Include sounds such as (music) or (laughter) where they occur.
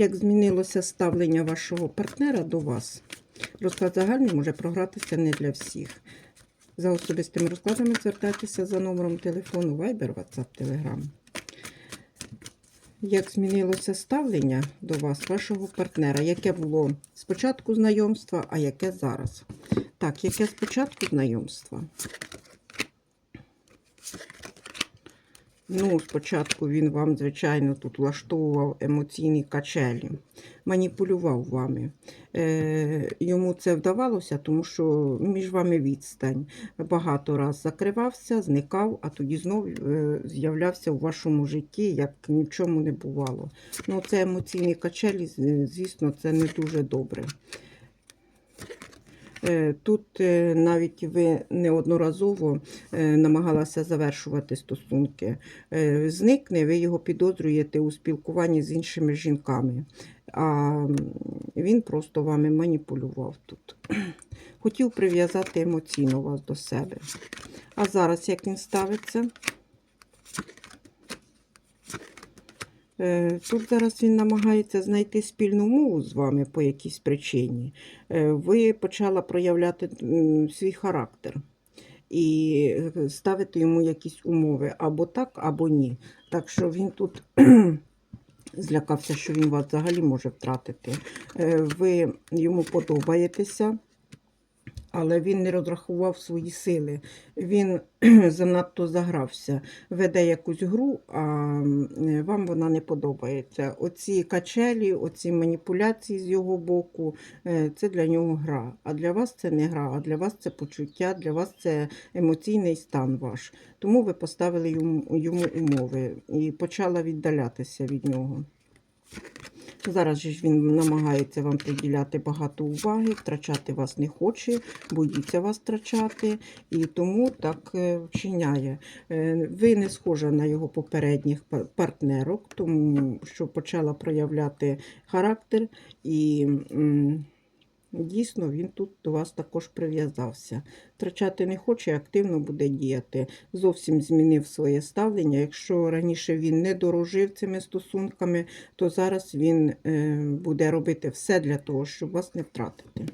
Як змінилося ставлення вашого партнера до вас? Розклад загальний може програтися не для всіх. За особистими розкладами звертайтеся за номером телефону Viber, WhatsApp, Telegram. Як змінилося ставлення до вас, вашого партнера? Яке було спочатку знайомства, а яке зараз? Так, яке спочатку знайомства? Ну, спочатку він вам, звичайно, тут влаштовував емоційні качелі, маніпулював вами. Е, йому це вдавалося, тому що між вами відстань. Багато раз закривався, зникав, а тоді знов е, з'являвся у вашому житті, як ні не бувало. Ну, це емоційні качелі, звісно, це не дуже добре. Е, Тут е, навіть ви неодноразово е, намагалася завершувати стосунки. Зникне, ви його підозрюєте у спілкуванні з іншими жінками, а він просто вами маніпулював тут. (clears throat) Хотів прив'язати емоційно вас до себе. А зараз як він ставиться? Е, Тут зараз він намагається знайти спільну мову з вами по якійсь причині. Е, Ви почала проявляти свій характер і е, ставити йому якісь умови або так, або ні. Так що він тут (clears throat) злякався, що він вас взагалі може втратити. Ви йому подобаєтеся. Але він не розрахував свої сили. Він (clears throat) занадто загрався, веде якусь гру, а вам вона не подобається. Оці качелі, оці маніпуляції з його боку е, це для нього гра. А для вас це не гра, а для вас це почуття, для вас це емоційний стан ваш. Тому ви поставили йому, йому умови і почала віддалятися від нього. Зараз же він намагається вам приділяти багато уваги, втрачати вас не хоче, боїться вас втрачати і тому так е, вчиняє. Е, Ви не схожа на його попередніх партнерок, тому що почала проявляти характер і дійсно він тут до вас також прив'язався. Втрачати не хоче, активно буде діяти. Зовсім змінив своє ставлення. Якщо раніше він не дорожив цими стосунками, то зараз він е, буде робити все для того, щоб вас не втратити.